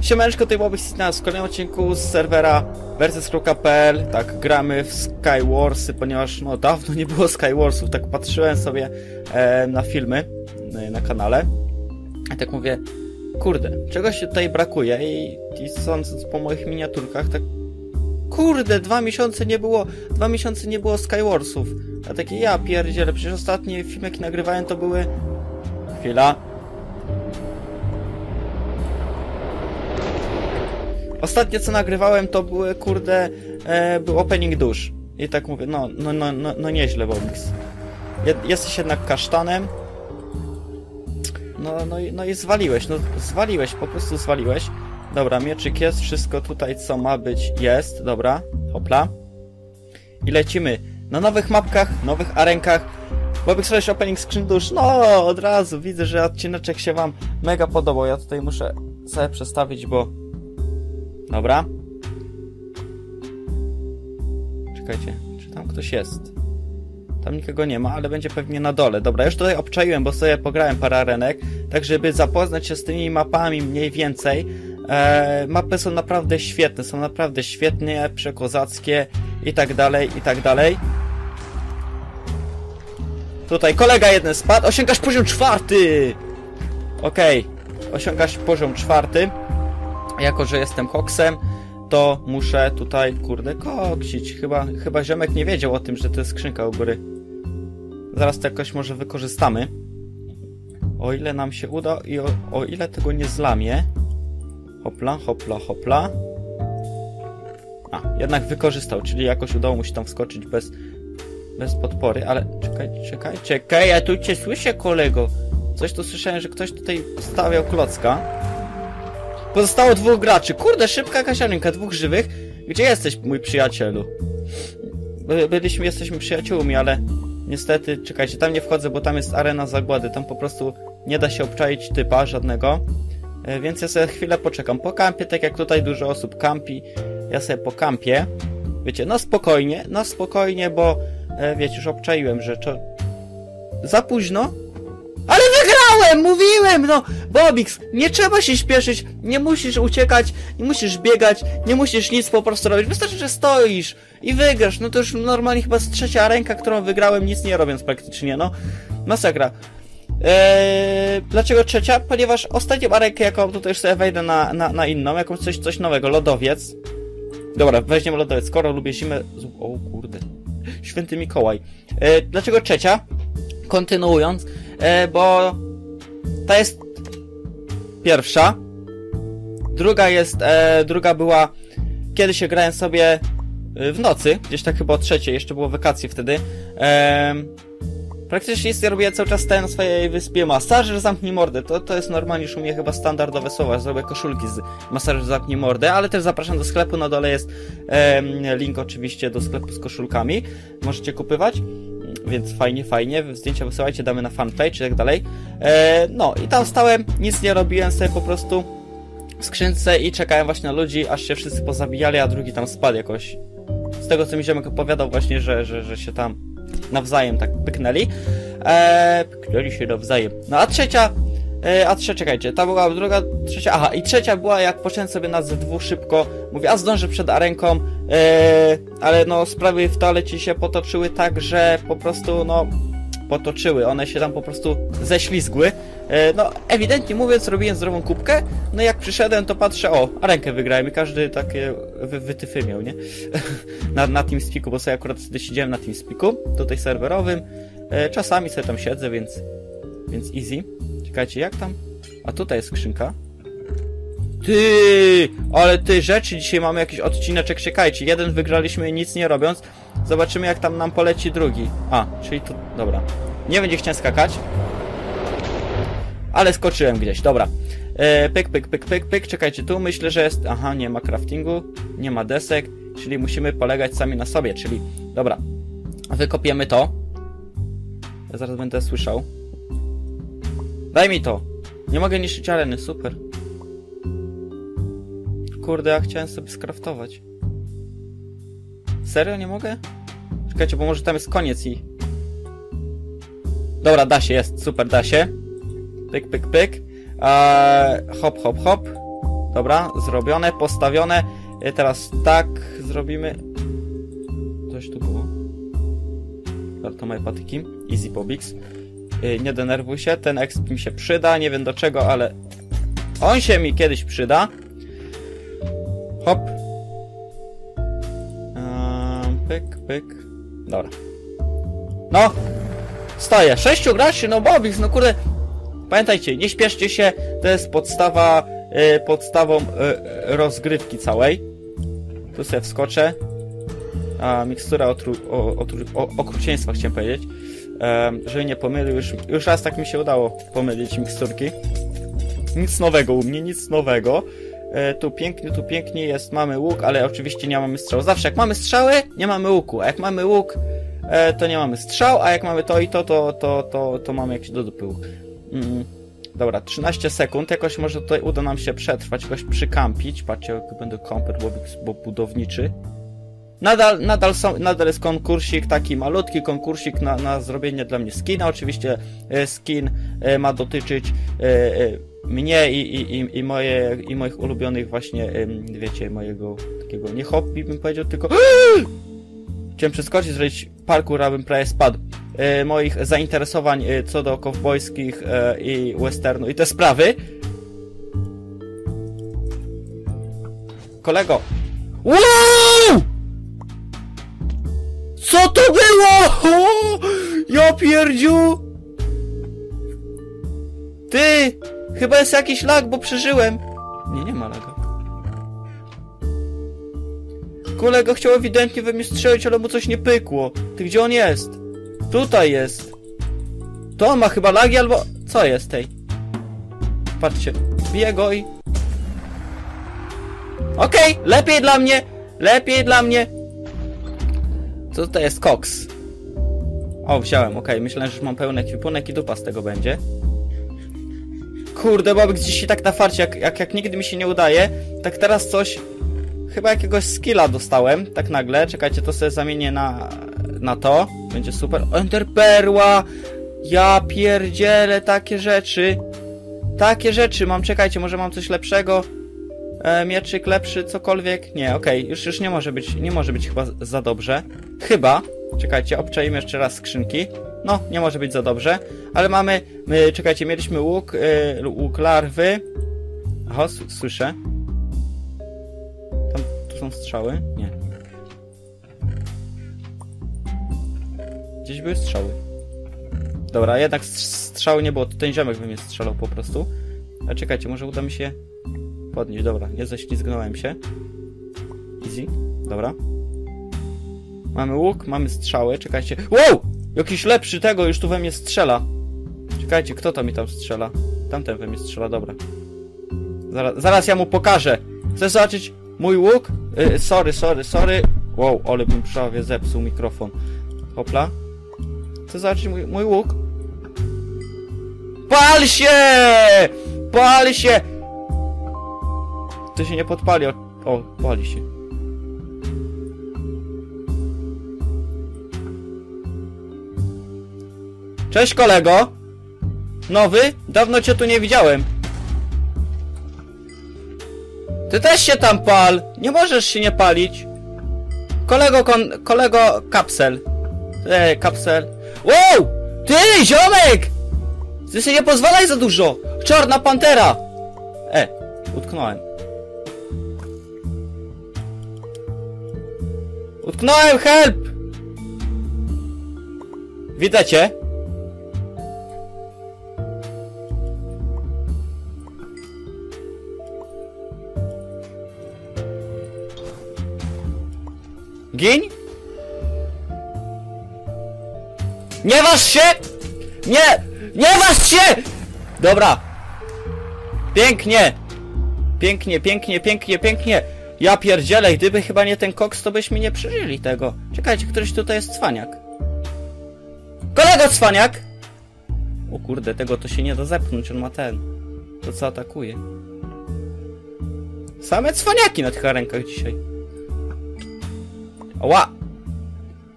Siemaneczko, tutaj Bobek na w kolejnym odcinku z serwera versus.pl Tak, gramy w Skywarsy, ponieważ no dawno nie było Skywarsów, tak patrzyłem sobie e, na filmy e, na kanale i tak mówię, kurde, czegoś tutaj brakuje i, i sądząc po moich miniaturkach, tak kurde, dwa miesiące nie było, dwa miesiące nie było Skywarsów. A takie ja pierdzielę, przecież ostatnie filmy jakie nagrywałem to były... Chwila. Ostatnie co nagrywałem to były, kurde, e, był opening dusz. I tak mówię, no, no, no, no, no nieźle, Bobix. Je, jesteś jednak kasztanem. No, no, no i zwaliłeś, no zwaliłeś, po prostu zwaliłeś. Dobra, mieczyk jest, wszystko tutaj co ma być jest, dobra, hopla. I lecimy na nowych mapkach, nowych arenkach. Bobik Slash Opening Screen Dusz, no od razu widzę, że odcineczek się wam mega podobał. Ja tutaj muszę sobie przestawić, bo... Dobra. Czekajcie, czy tam ktoś jest? Tam nikogo nie ma, ale będzie pewnie na dole. Dobra, już tutaj obczaiłem, bo sobie pograłem parę arenek, tak żeby zapoznać się z tymi mapami mniej więcej. E, mapy są naprawdę świetne, są naprawdę świetnie, przekozackie i tak dalej, i tak dalej. Tutaj kolega jeden spadł, osiągasz poziom czwarty! Okej, osiągasz poziom czwarty. Jako, że jestem Hoxem, to muszę tutaj, kurde, koksić. Chyba, chyba ziomek nie wiedział o tym, że to jest skrzynka u góry. Zaraz to jakoś może wykorzystamy. O ile nam się uda i o, o ile tego nie zlamie. Hopla, hopla, hopla. A, jednak wykorzystał, czyli jakoś udało mu się tam wskoczyć bez, bez podpory, ale czekaj, czekaj, czekaj, ja tu cię słyszę, kolego. Coś tu słyszałem, że ktoś tutaj stawiał klocka. Pozostało dwóch graczy. Kurde, szybka kasiarenka, dwóch żywych. Gdzie jesteś, mój przyjacielu? By- Byliśmy, jesteśmy przyjaciółmi, ale niestety, czekajcie, tam nie wchodzę, bo tam jest arena zagłady. Tam po prostu nie da się obczaić typa żadnego. E, Więc ja sobie chwilę poczekam. Po kampie, tak jak tutaj dużo osób kampi, ja sobie po kampie. Wiecie, no spokojnie, no spokojnie, bo e, wiecie, już obczaiłem, że za późno. Wygrałem! Mówiłem! No, Bobix, nie trzeba się śpieszyć, nie musisz uciekać, nie musisz biegać, nie musisz nic po prostu robić. Wystarczy, że stoisz i wygrasz. No to już normalnie chyba z trzecia ręka, którą wygrałem, nic nie robiąc praktycznie, no. Masakra. Eee, dlaczego trzecia? Ponieważ ostatnią arenkę, jaką tutaj już sobie wejdę na, na, na inną, jakąś coś, coś nowego, lodowiec. Dobra, weźmiemy lodowiec, skoro lubię zimę... O kurde. Święty Mikołaj. Eee, dlaczego trzecia? Kontynuując, e, bo ta jest pierwsza. Druga jest, e, druga była, kiedy się grałem sobie e, w nocy, gdzieś tak chyba o trzeciej, jeszcze było wakacje wtedy. E, praktycznie nie robiłem cały czas stałem na swojej wyspie masażer zamknij mordę. To, to jest normalnie już u mnie chyba standardowe słowa. Zrobię koszulki z masażer zamknij mordę, ale też zapraszam do sklepu. Na dole jest e, link oczywiście do sklepu z koszulkami. Możecie kupywać więc fajnie, fajnie, zdjęcia wysyłajcie, damy na fanpage i tak dalej. E, no i tam stałem, nic nie robiłem sobie po prostu w skrzynce i czekałem właśnie na ludzi, aż się wszyscy pozabijali, a drugi tam spadł jakoś. Z tego co mi ziomek opowiadał właśnie, że, że, że się tam nawzajem tak pyknęli. E, pyknęli się nawzajem. No a trzecia E, a trzecia, czekajcie, ta była druga, trzecia, aha, i trzecia była, jak począłem sobie ze dwóch szybko, mówię, a zdążę przed arenką, e, ale no, sprawy w toalecie się potoczyły tak, że po prostu, no, potoczyły, one się tam po prostu ześlizgły, e, no, ewidentnie mówiąc, robiłem zdrową kubkę, no jak przyszedłem, to patrzę, o, a rękę wygrałem i każdy takie wy, wytyfy miał, nie? na, na TeamSpeaku, bo sobie akurat wtedy siedziałem na TeamSpeaku, tutaj serwerowym, e, czasami sobie tam siedzę, więc, więc easy. Czekajcie, jak tam? A tutaj jest skrzynka. Ty, ale ty rzeczy dzisiaj mamy jakiś odcineczek, czekajcie. Jeden wygraliśmy nic nie robiąc. Zobaczymy jak tam nam poleci drugi. A, czyli tu, dobra. Nie będzie chciał skakać. Ale skoczyłem gdzieś, dobra. E, pyk, pyk, pyk, pyk, pyk. Czekajcie, tu myślę, że jest... Aha, nie ma craftingu, nie ma desek, czyli musimy polegać sami na sobie, czyli... Dobra. Wykopiemy to. Ja zaraz będę słyszał. Daj mi to. Nie mogę niszczyć areny, super. Kurde, ja chciałem sobie skraftować. Serio nie mogę? Czekajcie, bo może tam jest koniec i... Dobra, da się, jest, super, da się. Pyk, pyk, pyk. Eee, hop, hop, hop. Dobra, zrobione, postawione. Y, Teraz tak zrobimy. Coś tu było. Dobra, to moje patyki. Easy Bobix. Y, Nie denerwuj się, ten exp mi się przyda, nie wiem do czego, ale on się mi kiedyś przyda. Hop. Ehm, pyk, pyk. Dobra. No! Stoję. Sześciu graczy, no Bobix, no kurde. Pamiętajcie, nie śpieszcie się, to jest podstawa, y, podstawą y, rozgrywki całej. Tu sobie wskoczę. A, mikstura otru, o, otru, o, okrucieństwa chciałem powiedzieć. Żeby nie pomylił, już, już raz tak mi się udało pomylić miksturki. Nic nowego u mnie, nic nowego. E, tu pięknie, tu pięknie jest, mamy łuk, ale oczywiście nie mamy strzał. Zawsze jak mamy strzały, nie mamy łuku, a jak mamy łuk, e, to nie mamy strzał, a jak mamy to i to, to, to, to, to mamy jakiś do dupy łuk. Mm. Dobra, 13 sekund, jakoś może tutaj uda nam się przetrwać, jakoś przykampić. Patrzcie, jak będę kamper, bo, bo budowniczy. Nadal, nadal, są, nadal jest konkursik, taki malutki konkursik na, na zrobienie dla mnie skina. Oczywiście e, skin e, ma dotyczyć e, mnie i, i, i, moje, i moich ulubionych właśnie, wiecie, mojego takiego nie hobby bym powiedział, tylko chciałem przeskoczyć, zrobić parkour, abym prawie spadł. Moich zainteresowań co do kowbojskich i westernu i te sprawy. Kolego. Co to było? O! Ja pierdziu! Ty! Chyba jest jakiś lag, bo przeżyłem. Nie, nie ma laga. Kolego chciał ewidentnie we mnie strzelić, ale mu coś nie pykło. Ty gdzie on jest? Tutaj jest. To on ma chyba lagi albo... Co jest tej? Patrzcie. Biję go i... Okej, lepiej dla mnie. Lepiej dla mnie. Co tutaj jest koks? O, wziąłem, okej. Myślałem, że już mam pełny ekwipunek i dupa z tego będzie. Kurde, bo gdzieś się tak na farcie, jak, jak, jak nigdy mi się nie udaje, tak teraz coś... Chyba jakiegoś skilla dostałem, tak nagle. Czekajcie, to sobie zamienię na, na to. Będzie super. Enderperła! Ja pierdzielę takie rzeczy. Takie rzeczy mam, czekajcie, może mam coś lepszego. E, mieczyk lepszy, cokolwiek. Nie, okej, już, już nie może być, nie może być chyba za dobrze. Chyba. Czekajcie, obczajmy jeszcze raz skrzynki. No, nie może być za dobrze. Ale mamy, my, czekajcie, mieliśmy łuk, y, łuk larwy. Aha, słyszę. Tam, tu są strzały? Nie. Gdzieś były strzały. Dobra, jednak strzały nie było, to ten ziomek by mnie strzelał po prostu. A czekajcie, może uda mi się podnieść. Dobra, nie ześlizgnąłem się. Easy, dobra. Mamy łuk, mamy strzały, czekajcie. Wow! Jakiś lepszy tego już tu we mnie strzela. Czekajcie, kto to mi tam strzela? Tamten we mnie strzela, dobra. Zaraz, zaraz ja mu pokażę. Chcesz zobaczyć mój łuk? Y, sorry, sorry, sorry. Wow, ale bym prawie zepsuł mikrofon. Hopla. Chcesz zobaczyć mój, mój łuk? Pal się! Pal się! To się nie podpali. O, o pali się. Cześć kolego! Nowy? Dawno cię tu nie widziałem. Ty też się tam pal! Nie możesz się nie palić! Kolego kon... kolego kapsel. Ej, kapsel. Wow! Ty, ziomek! Ty sobie nie pozwalaj za dużo! Czarna pantera! E, utknąłem. Utknąłem, help! Widzę Gin? Nie waż się! Nie! Nie waż się! Dobra. Pięknie. Pięknie, pięknie, pięknie, pięknie. Ja pierdzielę, gdyby chyba nie ten koks, to byśmy nie przeżyli tego. Czekajcie, któryś tutaj jest cwaniak. Kolego cwaniak! O kurde, tego to się nie da zepchnąć, on ma ten. To co atakuje. Same cwaniaki na tych rękach dzisiaj. Ła!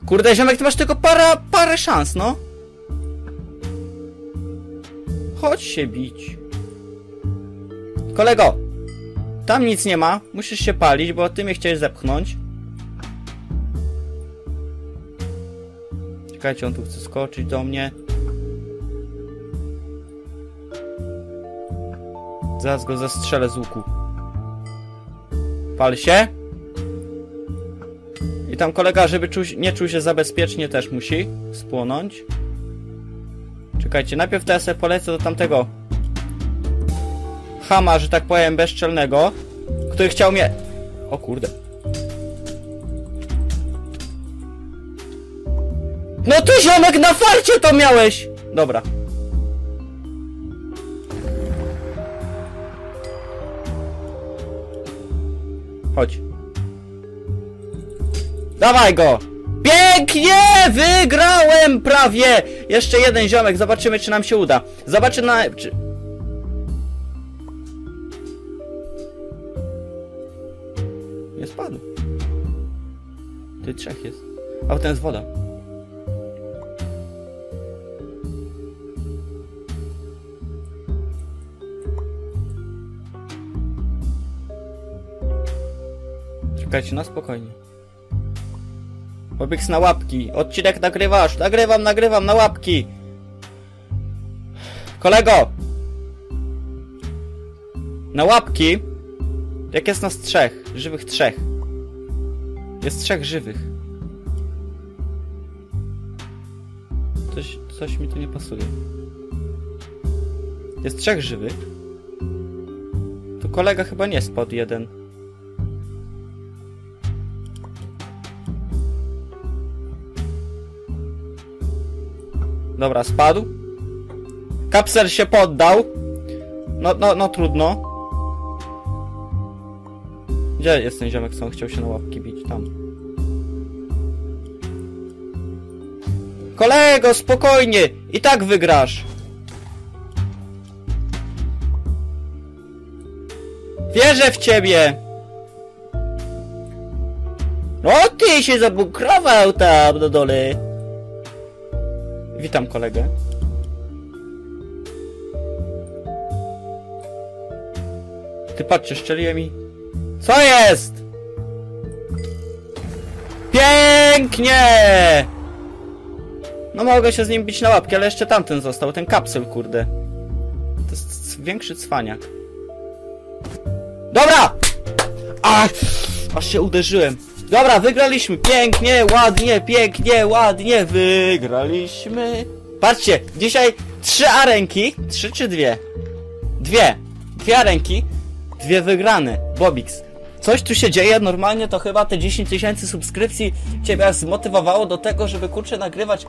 Kurde, ziomek, ty masz tylko parę, parę szans, no. Chodź się bić. Kolego! Tam nic nie ma, musisz się palić, bo ty mnie chciałeś zepchnąć. Czekajcie, on tu chce skoczyć do mnie. Zaraz go zastrzelę z łuku. Pal się. I tam kolega, żeby czuł, nie czuł się zabezpiecznie, też musi spłonąć. Czekajcie, najpierw to ja sobie polecę do tamtego chama, że tak powiem, bezczelnego, który chciał mnie... O kurde. No ty ziomek na farcie to miałeś! Dobra. Chodź. Dawaj go! Pięknie! Wygrałem prawie! Jeszcze jeden ziomek, zobaczymy czy nam się uda. Zobaczymy na... Czy... Ty trzech jest. A ten jest woda. Czekajcie, na spokojnie. Pobiegł na łapki. Odcinek nagrywasz. Nagrywam, nagrywam na łapki. Kolego! Na łapki. Jak jest nas trzech. Żywych trzech. Jest trzech żywych. Coś, coś mi tu nie pasuje. Jest trzech żywych. Tu kolega chyba nie spadł jeden. Dobra, spadł. Kapsel się poddał. No, no, no trudno. Gdzie jest ten ziomek, co on chciał się na łapki bić? Tam. Kolego, spokojnie! I tak wygrasz! Wierzę w ciebie! No ty się zabukrował tam do dole! Witam kolegę. Ty patrzcie, szczeliłem mi. Co jest? Pięknie! No mogę się z nim bić na łapki, ale jeszcze tamten został, ten kapsel, kurde. To jest większy cwaniak. Dobra! Ach! Aż się uderzyłem. Dobra, wygraliśmy. Pięknie, ładnie, pięknie, ładnie. Wygraliśmy. Patrzcie, dzisiaj trzy arenki. Trzy czy dwie? Dwie. Dwie arenki. Dwie wygrane. Bobix. Coś tu się dzieje, normalnie to chyba te 10 tysięcy subskrypcji Ciebie zmotywowało do tego, żeby kurczę nagrywać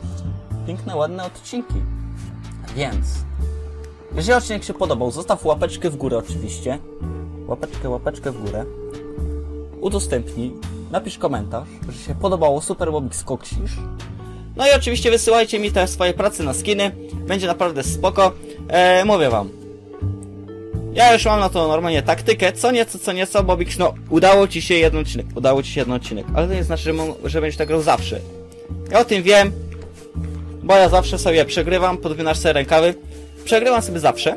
piękne, ładne odcinki. Więc, jeżeli odcinek się podobał, zostaw łapeczkę w górę oczywiście. Łapeczkę, łapeczkę w górę. Udostępnij, napisz komentarz, że się podobało, super Bobix koksisz. No i oczywiście wysyłajcie mi te swoje prace na skiny, będzie naprawdę spoko. Eee, mówię wam, ja już mam na to normalnie taktykę, co nieco, co nieco, Bobix, no, udało ci się jeden odcinek, udało ci się jeden odcinek, ale to nie znaczy, że, że będziesz tak grał zawsze. Ja o tym wiem, bo ja zawsze sobie przegrywam, podwinasz sobie rękawy, przegrywam sobie zawsze,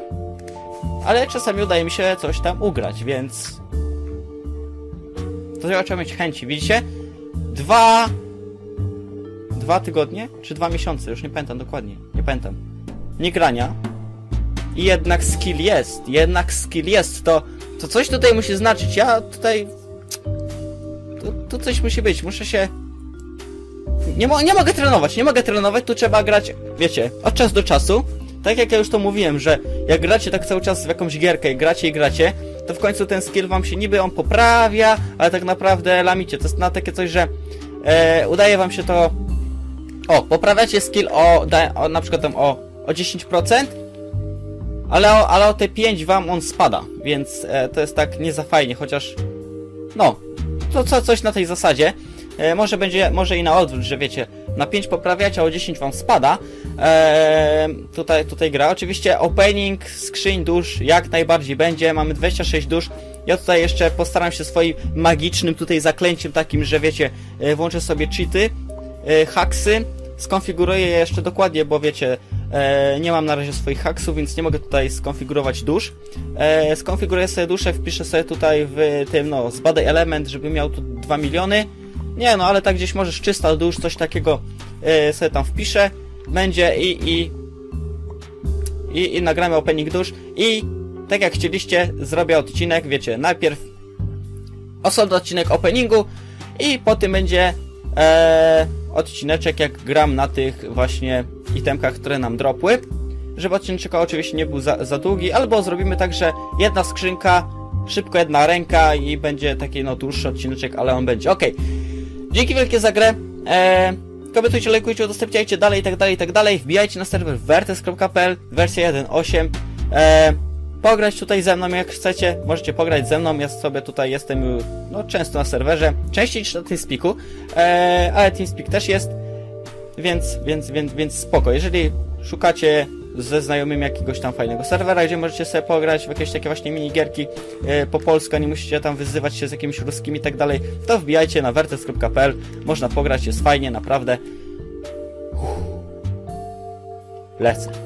ale czasami udaje mi się coś tam ugrać, więc... To trzeba mieć chęci, widzicie? Dwa... Dwa tygodnie? Czy dwa miesiące? Już nie pamiętam dokładnie, nie pamiętam. Nie grania, i jednak skill jest, jednak skill jest, to, to coś tutaj musi znaczyć, ja tutaj... Tu, coś musi być, muszę się... Nie, mo nie mogę trenować, nie mogę trenować, tu trzeba grać, wiecie, od czasu do czasu. Tak jak ja już to mówiłem, że jak gracie tak cały czas w jakąś gierkę i gracie i gracie, to w końcu ten skill wam się niby on poprawia, ale tak naprawdę lamicie. To jest na takie coś, że e, udaje wam się to... O, poprawiacie skill o, o na przykład tam o, o 10%, ale o, ale o te 5 wam on spada, więc e, to jest tak nie za fajnie, chociaż no, to co, coś na tej zasadzie. E, może będzie, może i na odwrót, że wiecie, na 5 poprawiacie, a o 10 wam spada. E, tutaj, tutaj gra. Oczywiście opening skrzyń dusz jak najbardziej będzie, mamy 26 dusz. Ja tutaj jeszcze postaram się swoim magicznym tutaj zaklęciem takim, że wiecie, e, włączę sobie cheaty, e, haksy, skonfiguruję je jeszcze dokładnie, bo wiecie, e, nie mam na razie swoich haksów, więc nie mogę tutaj skonfigurować dusz. E, skonfiguruję sobie duszę, wpiszę sobie tutaj w tym, no, zbadaj element, żeby miał tu 2 miliony. Nie no, ale tak gdzieś możesz 300 dusz, coś takiego e, sobie tam wpiszę. Będzie i, i, i, i nagramy opening dusz i tak jak chcieliście, zrobię odcinek, wiecie, najpierw osobny odcinek openingu i po tym będzie e, odcineczek jak gram na tych właśnie itemkach, które nam dropły. Żeby odcineczek oczywiście nie był za, za długi, albo zrobimy tak, że jedna skrzynka, szybko jedna ręka i będzie taki no dłuższy odcineczek, ale on będzie. Okej. Dzięki wielkie za grę. E, komentujcie, lajkujcie, udostępniajcie dalej tak dalej tak dalej. Wbijajcie na serwer vertes.pl, wersja 1.8. E, pograć tutaj ze mną jak chcecie, możecie pograć ze mną, ja sobie tutaj jestem no, często na serwerze, częściej niż na TeamSpeaku, e, ale TeamSpeak też jest, więc, więc, więc, więc spoko. Jeżeli szukacie ze znajomymi jakiegoś tam fajnego serwera, gdzie możecie sobie pograć w jakieś takie właśnie minigierki e, po polsku, nie musicie tam wyzywać się z jakimiś ruskimi i tak dalej, to wbijajcie na vertes.pl, można pograć, jest fajnie, naprawdę. Uff. Lecę.